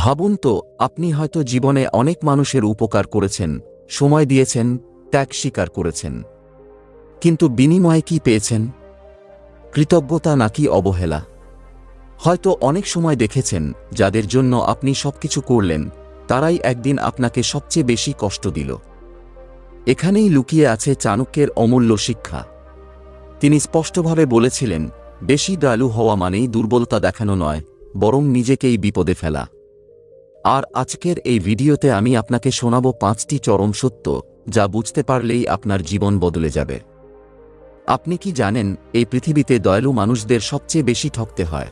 ভাবুন তো, আপনি হয়তো জীবনে অনেক মানুষের উপকার করেছেন, সময় দিয়েছেন, ত্যাগ স্বীকার করেছেন। কিন্তু বিনিময়ে কি পেয়েছেন? কৃতজ্ঞতা নাকি অবহেলা? হয়তো অনেক সময় দেখেছেন, যাদের জন্য আপনি সবকিছু করলেন, তারাই একদিন আপনাকে সবচেয়ে বেশি কষ্ট দিল। এখানেই লুকিয়ে আছে চাণক্যের অমূল্য শিক্ষা। তিনি স্পষ্টভাবে বলেছিলেন, বেশি দয়ালু হওয়া মানেই দুর্বলতা দেখানো নয়, বরং নিজেকেই বিপদে ফেলা। আর আজকের এই ভিডিওতে আমি আপনাকে শোনাব পাঁচটি চরম সত্য, যা বুঝতে পারলেই আপনার জীবন বদলে যাবে। আপনি কি জানেন, এই পৃথিবীতে দয়ালু মানুষদের সবচেয়ে বেশি ঠকতে হয়।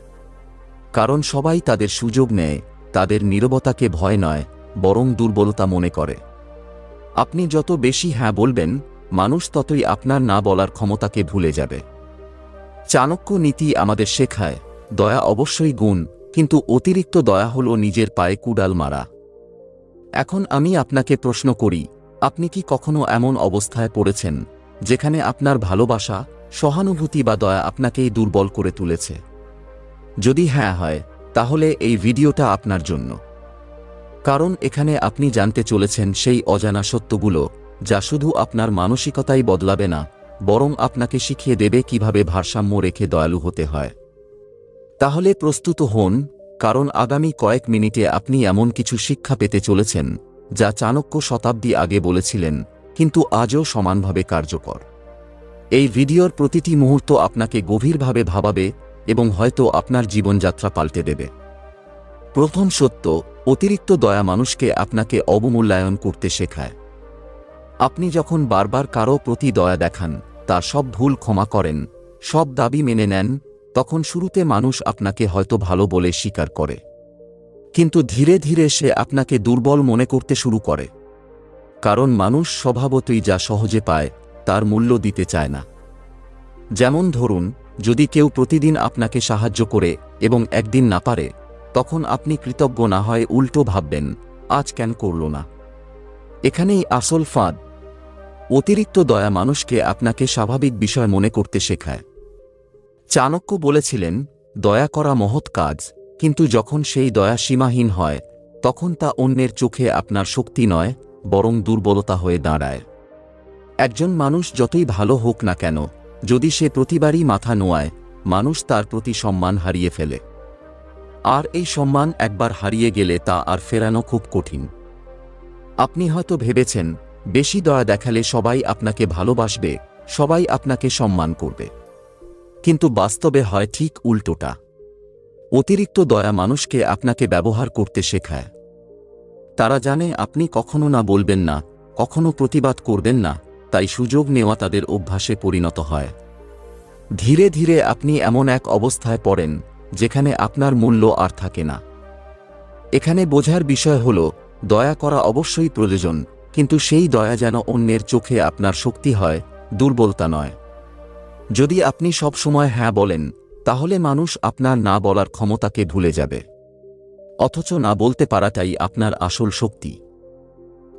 কারণ সবাই তাদের সুযোগ নেয়, তাদের নীরবতাকে ভয় নয়, বরং দুর্বলতা মনে করে। আপনি যত বেশি হ্যাঁ বলবেন, মানুষ ততই আপনার না বলার ক্ষমতাকে ভুলে যাবে। চাণক্য নীতি আমাদের শেখায়, দয়া অবশ্যই গুণ কিন্তু অতিরিক্ত দয়া হল নিজের পায়ে কুডাল মারা। এখন আমি আপনাকে প্রশ্ন করি, আপনি কি কখনো এমন অবস্থায় পড়েছেন, যেখানে আপনার ভালোবাসা, সহানুভূতি বা দয়া আপনাকেই দুর্বল করে তুলেছে? যদি হ্যাঁ হয়, তাহলে এই ভিডিওটা আপনার জন্য। কারণ এখানে আপনি জানতে চলেছেন সেই অজানা সত্যগুলো, যা শুধু আপনার মানসিকতাই বদলাবে না, বরং আপনাকে শিখিয়ে দেবে কীভাবে ভারসাম্য রেখে দয়ালু হতে হয়। তাহলে প্রস্তুত হন, কারণ আগামী কয়েক মিনিটে আপনি এমন কিছু শিক্ষা পেতে চলেছেন, যা চাণক্য শতাব্দী আগে বলেছিলেন, কিন্তু আজও সমানভাবে কার্যকর। এই ভিডিওর প্রতিটি মুহূর্ত আপনাকে গভীরভাবে ভাবাবে এবং হয়তো আপনার জীবনযাত্রা পাল্টে দেবে। প্রথম সত্য, অতিরিক্ত দয়া মানুষকে আপনাকে অবমূল্যায়ন করতে শেখায়। আপনি যখন বারবার কারও প্রতি দয়া দেখান, তার সব ভুল ক্ষমা করেন, সব দাবি মেনে নেন তখন শুরুতে মানুষ আপনাকে হয়তো ভালো বলে স্বীকার করে। কিন্তু ধীরে ধীরে সে আপনাকে দুর্বল মনে করতে শুরু করে। কারণ মানুষ স্বভাবতই যা সহজে পায়, তার মূল্য দিতে চায় না। যেমন ধরুন, যদি কেউ প্রতিদিন আপনাকে সাহায্য করে এবং একদিন না পারে, তখন আপনি কৃতজ্ঞ না হয় উল্টো ভাববেন, আজ কেন করল না? এখানেই আসল ফাঁদ। অতিরিক্ত দয়া মানুষকে আপনাকে স্বাভাবিক বিষয় মনে করতে শেখায়। চাণক্য বলেছিলেন, দয়া করা মহৎ কাজ, কিন্তু যখন সেই দয়া সীমাহীন হয়, তখন তা অন্যের চোখে আপনার শক্তি নয়, বরং দুর্বলতা হয়ে দাঁড়ায়। একজন মানুষ যতই ভালো হোক না কেন, যদি সে প্রতিবারই মাথা নোয়ায়, মানুষ তার প্রতি সম্মান হারিয়ে ফেলে। আর এই সম্মান একবার হারিয়ে গেলে তা আর ফেরানো খুব কঠিন। আপনি হয়তো ভেবেছেন, বেশি দয়া দেখালে সবাই আপনাকে ভালোবাসবে, সবাই আপনাকে সম্মান করবে। কিন্তু বাস্তবে হয় ঠিক উল্টোটা। অতিরিক্ত দয়া মানুষকে আপনাকে ব্যবহার করতে শেখায়। তারা জানে আপনি কখনো না বলবেন না, কখনো প্রতিবাদ করবেন না, তাই সুযোগ নেওয়া তাদের অভ্যাসে পরিণত হয়। ধীরে ধীরে আপনি এমন এক অবস্থায় পড়েন, যেখানে আপনার মূল্য আর থাকে না। এখানে বোঝার বিষয় হল, দয়া করা অবশ্যই প্রয়োজন, কিন্তু সেই দয়া যেন অন্যের চোখে আপনার শক্তি হয়, দুর্বলতা নয়। যদি আপনি সব সময় হ্যাঁ বলেন, তাহলে মানুষ আপনার না বলার ক্ষমতাকে ভুলে যাবে। অথচ না বলতে পারাটাই আপনার আসল শক্তি।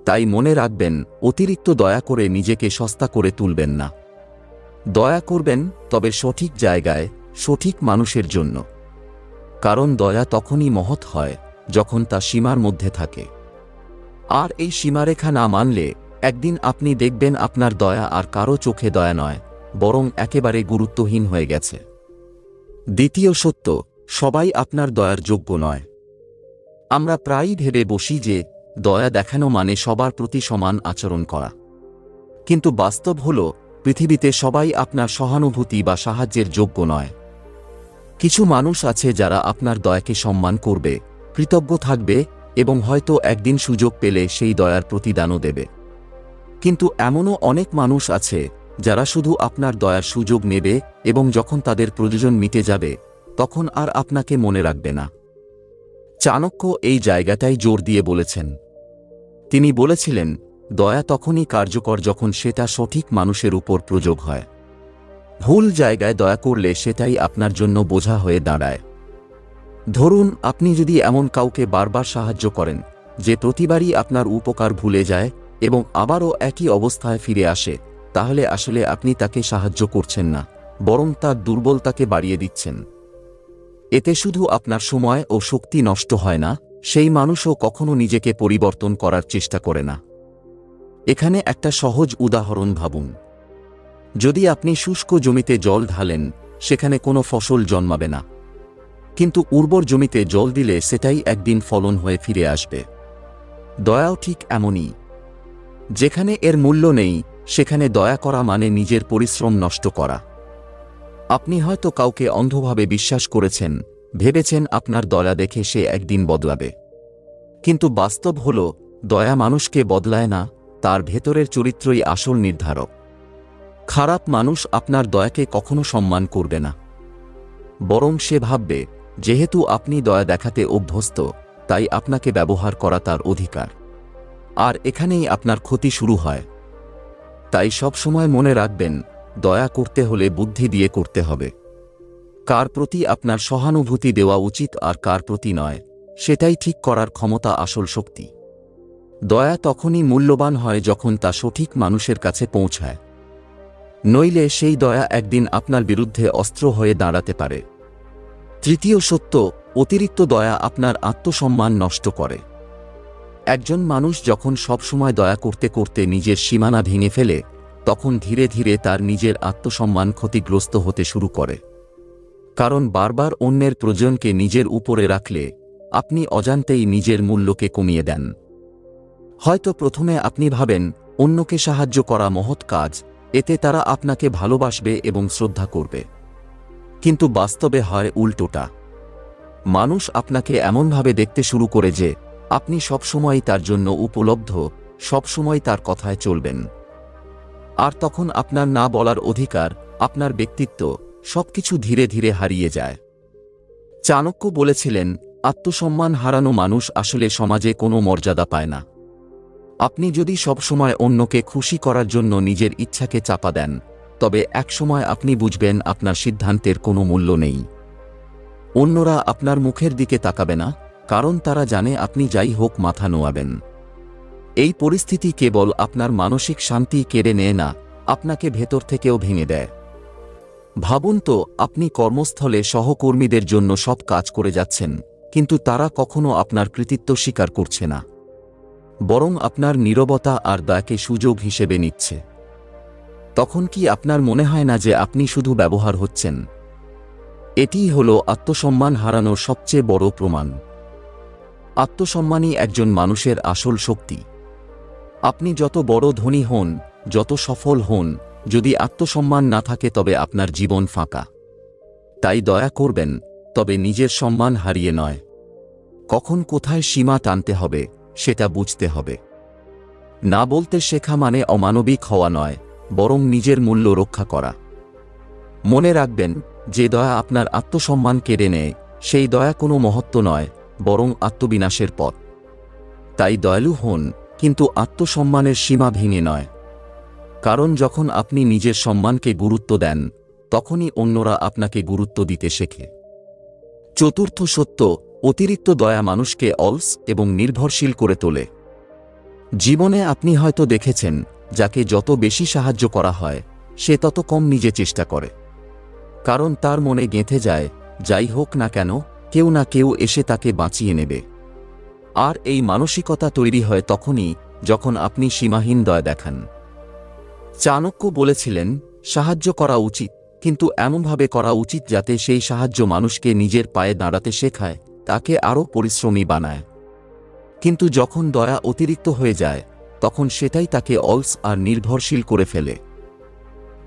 তাই মনে রাখবেন, অতিরিক্ত দয়া করে নিজেকে সস্তা করে তুলবেন না। দয়া করবেন, তবে সঠিক জায়গায়, সঠিক মানুষের জন্য। কারণ দয়া তখনই মহৎ হয়, যখন তা সীমার মধ্যে থাকে। আর এই সীমারেখা না মানলে, একদিন আপনি দেখবেন আপনার দয়া আর কারও চোখে দয়া নয়। বরং একেবারে গুরুত্বহীন হয়ে গেছে। দ্বিতীয় সত্য, সবাই আপনার দয়ার যোগ্য নয়। আমরা প্রায়ই ভেবে বসি যে, দয়া দেখানো মানে সবার প্রতি সমান আচরণ করা। কিন্তু বাস্তব হল, পৃথিবীতে সবাই আপনার সহানুভূতি বা সাহায্যের যোগ্য নয়। কিছু মানুষ আছে যারা আপনার দয়াকে সম্মান করবে, কৃতজ্ঞ থাকবে এবং হয়তো একদিন সুযোগ পেলে সেই দয়ার প্রতিদানও দেবে। কিন্তু এমনও অনেক মানুষ আছে যারা শুধু আপনার দয়ার সুযোগ নেবে এবং যখন তাদের প্রয়োজন মিটে যাবে, তখন আর আপনাকে মনে রাখবে না। চাণক্য এই জায়গাটাই জোর দিয়ে বলেছেন। তিনি বলেছিলেন, দয়া তখনই কার্যকর যখন সেটা সঠিক মানুষের উপর প্রযোগ হয়। ভুল জায়গায় দয়া করলে সেটাই আপনার জন্য বোঝা হয়ে দাঁড়ায়। ধরুন, আপনি যদি এমন কাউকে বারবার সাহায্য করেন, যে প্রতিবারই আপনার উপকার ভুলে যায় এবং আবারও একই অবস্থায় ফিরে আসে তাহলে আসলে আপনি তাকে সাহায্য করছেন না, বরং তার দুর্বলতাকে বাড়িয়ে দিচ্ছেন। এতে শুধু আপনার সময় ও শক্তি নষ্ট হয় না, সেই মানুষও কখনো নিজেকে পরিবর্তন করার চেষ্টা করে না। এখানে একটা সহজ উদাহরণ ভাবুন। যদি আপনি শুষ্ক জমিতে জল ঢালেন, সেখানে কোনো ফসল জন্মাবে না। কিন্তু উর্বর জমিতে জল দিলে সেটাই একদিন ফলন হয়ে ফিরে আসবে। দয়াও ঠিক এমনই। যেখানে এর মূল্য নেই সেখানে দয়া করা মানে নিজের পরিশ্রম নষ্ট করা। আপনি হয়তো কাউকে অন্ধভাবে বিশ্বাস করেছেন, ভেবেছেন আপনার দয়া দেখে সে একদিন বদলাবে। কিন্তু বাস্তব হল, দয়া মানুষকে বদলায় না, তার ভেতরের চরিত্রই আসল নির্ধারক। খারাপ মানুষ আপনার দয়াকে কখনো সম্মান করবে না। বরং সে ভাববে, যেহেতু আপনি দয়া দেখাতে অভ্যস্ত, তাই আপনাকে ব্যবহার করা তার অধিকার। আর এখানেই আপনার ক্ষতি শুরু হয়। তাই সব সময় মনে রাখবেন, দয়া করতে হলে বুদ্ধি দিয়ে করতে হবে। কার প্রতি আপনার সহানুভূতি দেওয়া উচিত আর কার প্রতি নয়, সেটাই ঠিক করার ক্ষমতা আসল শক্তি। দয়া তখনই মূল্যবান হয় যখন তা সঠিক মানুষের কাছে পৌঁছায়। নইলে সেই দয়া একদিন আপনার বিরুদ্ধে অস্ত্র হয়ে দাঁড়াতে পারে। তৃতীয় সত্য, অতিরিক্ত দয়া আপনার আত্মসম্মান নষ্ট করে। একজন মানুষ যখন সবসময় দয়া করতে করতে নিজের সীমানা ভেঙে ফেলে, তখন ধীরে ধীরে তার নিজের আত্মসম্মান ক্ষতিগ্রস্ত হতে শুরু করে। কারণ বারবার অন্যের প্রয়োজনকে নিজের উপরে রাখলে, আপনি অজান্তেই নিজের মূল্যকে কমিয়ে দেন। হয়তো প্রথমে আপনি ভাবেন, অন্যকে সাহায্য করা মহৎ কাজ, এতে তারা আপনাকে ভালোবাসবে এবং শ্রদ্ধা করবে। কিন্তু বাস্তবে হয় উল্টোটা। মানুষ আপনাকে এমনভাবে দেখতে শুরু করে যে আপনি সবসময় তার জন্য উপলব্ধ, সবসময় তার কথায় চলবেন। আর তখন আপনার না বলার অধিকার, আপনার ব্যক্তিত্ব সবকিছু ধীরে ধীরে হারিয়ে যায়। চাণক্য বলেছিলেন, আত্মসম্মান হারানো মানুষ আসলে সমাজে কোনো মর্যাদা পায় না। আপনি যদি সবসময় অন্যকে খুশি করার জন্য নিজের ইচ্ছাকে চাপা দেন, তবে একসময় আপনি বুঝবেন আপনার সিদ্ধান্তের কোনো মূল্য নেই। অন্যরা আপনার মুখের দিকে তাকাবে না। কারণ তারা জানে আপনি যাই হোক মাথা নোয়াবেন। এই পরিস্থিতি কেবল আপনার মানসিক শান্তি কেড়ে নেয় না, আপনাকে ভেতর থেকেও ভেঙে দেয়। ভাবুন তো, আপনি কর্মস্থলে সহকর্মীদের জন্য সব কাজ করে যাচ্ছেন, কিন্তু তারা কখনো আপনার কৃতিত্ব স্বীকার করছে না। বরং আপনার নীরবতা আর দয়াকে সুযোগ হিসেবে নিচ্ছে। তখন কি আপনার মনে হয় না যে আপনি শুধু ব্যবহার হচ্ছেন? এটিই হল আত্মসম্মান হারানোর সবচেয়ে বড় প্রমাণ। আত্মসম্মানই একজন মানুষের আসল শক্তি। আপনি যত বড় ধনী হন, যত সফল হন, যদি আত্মসম্মান না থাকে তবে আপনার জীবন ফাঁকা। তাই দয়া করবেন, তবে নিজের সম্মান হারিয়ে নয়। কখন কোথায় সীমা টানতে হবে, সেটা বুঝতে হবে। না বলতে শেখা মানে অমানবিক হওয়া নয়, বরং নিজের মূল্য রক্ষা করা। মনে রাখবেন, যে দয়া আপনার আত্মসম্মান কেড়ে নেয়, সেই দয়া কোনো মহত্ব নয় বরং আত্মবিনাশের পথ। তাই দয়ালু হন, কিন্তু আত্মসম্মানের সীমা ভেঙে নয়। কারণ যখন আপনি নিজের সম্মানকে গুরুত্ব দেন, তখনই অন্যরা আপনাকে গুরুত্ব দিতে শেখে। চতুর্থ সত্য, অতিরিক্ত দয়া মানুষকে অলস এবং নির্ভরশীল করে তোলে। জীবনে আপনি হয়তো দেখেছেন, যাকে যত বেশি সাহায্য করা হয়, সে তত কম নিজে চেষ্টা করে। কারণ তার মনে গেঁথে যায়, যাই হোক না কেন কেউ না কেউ এসে তাকে বাঁচিয়ে নেবে। আর এই মানসিকতা তৈরি হয় তখনই যখন আপনি সীমাহীন দয়া দেখান। চাণক্য বলেছিলেন, সাহায্য করা উচিত, কিন্তু এমনভাবে করা উচিত যাতে সেই সাহায্য মানুষকে নিজের পায়ে দাঁড়াতে শেখায়, তাকে আরও পরিশ্রমী বানায়। কিন্তু যখন দয়া অতিরিক্ত হয়ে যায়, তখন সেটাই তাকে অলস আর নির্ভরশীল করে ফেলে।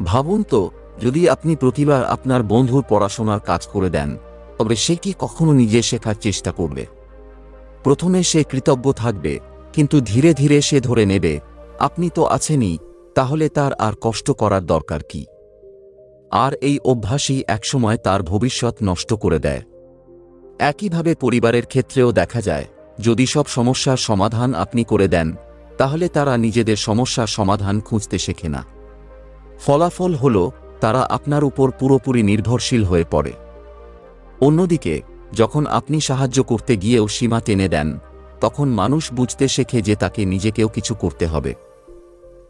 ভাবুন তো, যদি আপনি প্রতিবার আপনার বন্ধুর পড়াশোনার কাজ করে দেন তবে সে কি কখনো নিজে শেখার চেষ্টা করবে? প্রথমে সে কৃতজ্ঞ থাকবে, কিন্তু ধীরে ধীরে সে ধরে নেবে, আপনি তো আছেনই, তাহলে তার আর কষ্ট করার দরকার কি? আর এই অভ্যাসই একসময় তার ভবিষ্যৎ নষ্ট করে দেয়। একইভাবে পরিবারের ক্ষেত্রেও দেখা যায়, যদি সব সমস্যার সমাধান আপনি করে দেন, তাহলে তারা নিজেদের সমস্যার সমাধান খুঁজতে শেখে না। ফলাফল হল, তারা আপনার উপর পুরোপুরি নির্ভরশীল হয়ে পড়ে। অন্যদিকে, যখন আপনি সাহায্য করতে গিয়েও সীমা টেনে দেন, তখন মানুষ বুঝতে শেখে যে তাকে নিজেকেও কিছু করতে হবে।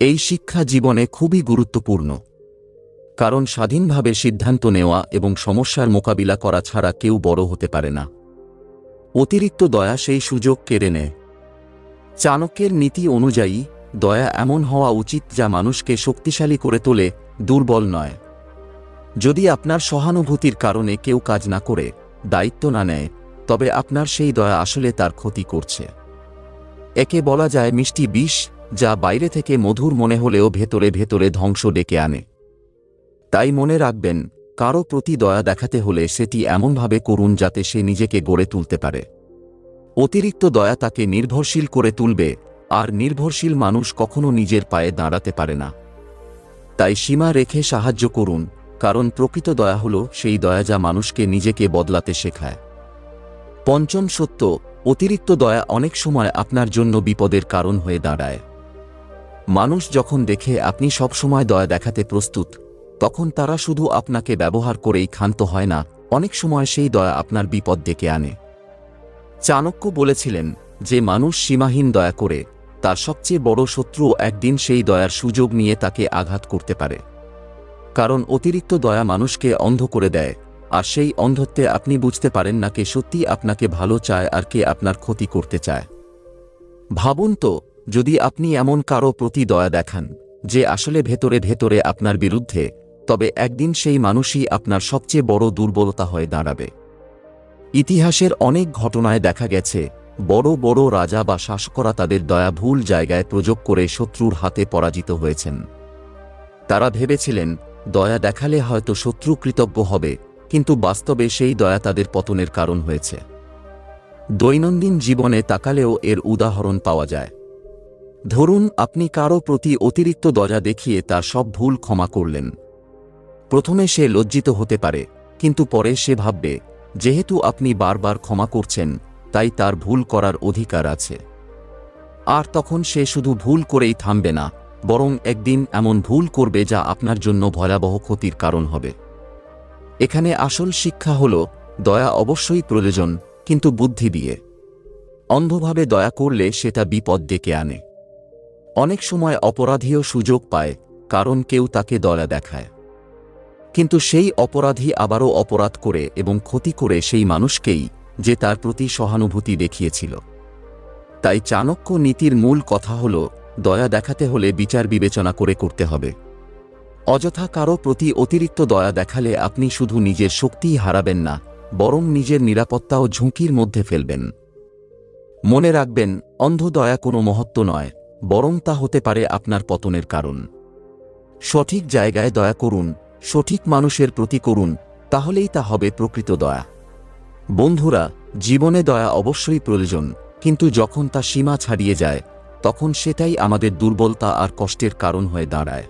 এই শিক্ষা জীবনে খুবই গুরুত্বপূর্ণ। কারণ স্বাধীনভাবে সিদ্ধান্ত নেওয়া এবং সমস্যার মোকাবিলা করা ছাড়া কেউ বড় হতে পারে না। অতিরিক্ত দয়া সেই সুযোগ কেড়ে নেয়। চাণক্যের নীতি অনুযায়ী, দয়া এমন হওয়া উচিত যা মানুষকে শক্তিশালী করে তোলে, দুর্বল নয়। যদি আপনার সহানুভূতির কারণে কেউ কাজ না করে, দায়িত্ব না নেয়, তবে আপনার সেই দয়া আসলে তার ক্ষতি করছে। একে বলা যায় মিষ্টি বিষ, যা বাইরে থেকে মধুর মনে হলেও ভেতরে ভেতরে ধ্বংস ডেকে আনে। তাই মনে রাখবেন, কারও প্রতি দয়া দেখাতে হলে সেটি এমনভাবে করুন যাতে সে নিজেকে গড়ে তুলতে পারে। অতিরিক্ত দয়া তাকে নির্ভরশীল করে তুলবে, আর নির্ভরশীল মানুষ কখনো নিজের পায়ে দাঁড়াতে পারে না। তাই সীমা রেখে সাহায্য করুন কারণ প্রকৃত দয়া হল সেই দয়া যা মানুষকে নিজেকে বদলাতে শেখায়। পঞ্চম সত্য, অতিরিক্ত দয়া অনেক সময় আপনার জন্য বিপদের কারণ হয়ে দাঁড়ায়। মানুষ যখন দেখে আপনি সবসময় দয়া দেখাতে প্রস্তুত, তখন তারা শুধু আপনাকে ব্যবহার করেই ক্ষান্ত হয় না, অনেক সময় সেই দয়া আপনার বিপদ ডেকে আনে। চাণক্য বলেছিলেন যে মানুষ সীমাহীন দয়া করে, তার সবচেয়ে বড় শত্রু একদিন সেই দয়ার সুযোগ নিয়ে তাকে আঘাত করতে পারে। কারণ অতিরিক্ত দয়া মানুষকে অন্ধ করে দেয়, আর সেই অন্ধত্বে আপনি বুঝতে পারেন না কে সত্যি আপনাকে ভালো চায় আর কে আপনার ক্ষতি করতে চায়। ভাবুন তো, যদি আপনি এমন কারও প্রতি দয়া দেখান, যে আসলে ভেতরে ভেতরে আপনার বিরুদ্ধে, তবে একদিন সেই মানুষই আপনার সবচেয়ে বড় দুর্বলতা হয়ে দাঁড়াবে। ইতিহাসের অনেক ঘটনায় দেখা গেছে, বড় বড় রাজা বা শাসকরা তাদের দয়া ভুল জায়গায় প্রযোগ করে শত্রুর হাতে পরাজিত হয়েছেন। তারা ভেবেছিলেন দয়া দেখালে হয়তো শত্রু কৃতজ্ঞ হবে, কিন্তু বাস্তবে সেই দয়া তাদের পতনের কারণ হয়েছে। দৈনন্দিন জীবনে তাকালেও এর উদাহরণ পাওয়া যায়। ধরুন, আপনি কারও প্রতি অতিরিক্ত দয়া দেখিয়ে তার সব ভুল ক্ষমা করলেন। প্রথমে সে লজ্জিত হতে পারে, কিন্তু পরে সে ভাববে, যেহেতু আপনি বারবার ক্ষমা করছেন, তাই তার ভুল করার অধিকার আছে। আর তখন সে শুধু ভুল করেই থামবে না। বরং একদিন এমন ভুল করবে যা আপনার জন্য ভয়াবহ ক্ষতির কারণ হবে। এখানে আসল শিক্ষা হল, দয়া অবশ্যই প্রয়োজন, কিন্তু বুদ্ধি দিয়ে। অন্ধভাবে দয়া করলে সেটা বিপদ ডেকে আনে। অনেক সময় অপরাধীও সুযোগ পায়, কারণ কেউ তাকে দয়া দেখায়। কিন্তু সেই অপরাধী আবারও অপরাধ করে এবং ক্ষতি করে সেই মানুষকেই যে তার প্রতি সহানুভূতি দেখিয়েছিল। তাই চাণক্য নীতির মূল কথা হল দয়া দেখাতে হলে বিচার বিবেচনা করে করতে হবে। অযথা কারও প্রতি অতিরিক্ত দয়া দেখালে আপনি শুধু নিজের শক্তিই হারাবেন না, বরং নিজের নিরাপত্তাও ঝুঁকির মধ্যে ফেলবেন। মনে রাখবেন অন্ধ দয়া কোনো মহত্ব নয়, বরং তা হতে পারে আপনার পতনের কারণ। সঠিক জায়গায় দয়া করুন, সঠিক মানুষের প্রতি করুন, তাহলেই তা হবে প্রকৃত দয়া। বন্ধুরা, জীবনে দয়া অবশ্যই প্রয়োজন, কিন্তু যখন তা সীমা ছাড়িয়ে যায় তখন সেটাই আমাদের দুর্বলতা আর কষ্টের কারণ হয়ে দাঁড়ায়।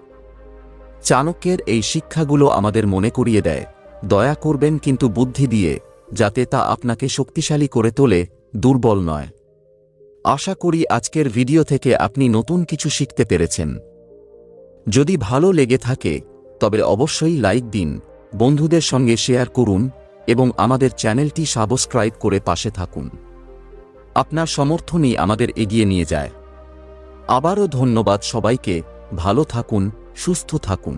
চাণক্যের এই শিক্ষাগুলো আমাদের মনে করিয়ে দেয়, দয়া করবেন কিন্তু বুদ্ধি দিয়ে, যাতে তা আপনাকে শক্তিশালী করে তোলে, দুর্বল নয়। আশা করি আজকের ভিডিও থেকে আপনি নতুন কিছু শিখতে পেরেছেন। যদি ভালো লেগে থাকে, তবে অবশ্যই লাইক দিন, বন্ধুদের সঙ্গে শেয়ার করুন, এবং আমাদের চ্যানেলটি সাবস্ক্রাইব করে পাশে থাকুন। আপনার সমর্থনই আমাদের এগিয়ে নিয়ে যায়। আবারও ধন্যবাদ সবাইকে ভালো থাকুন সুস্থ থাকুন।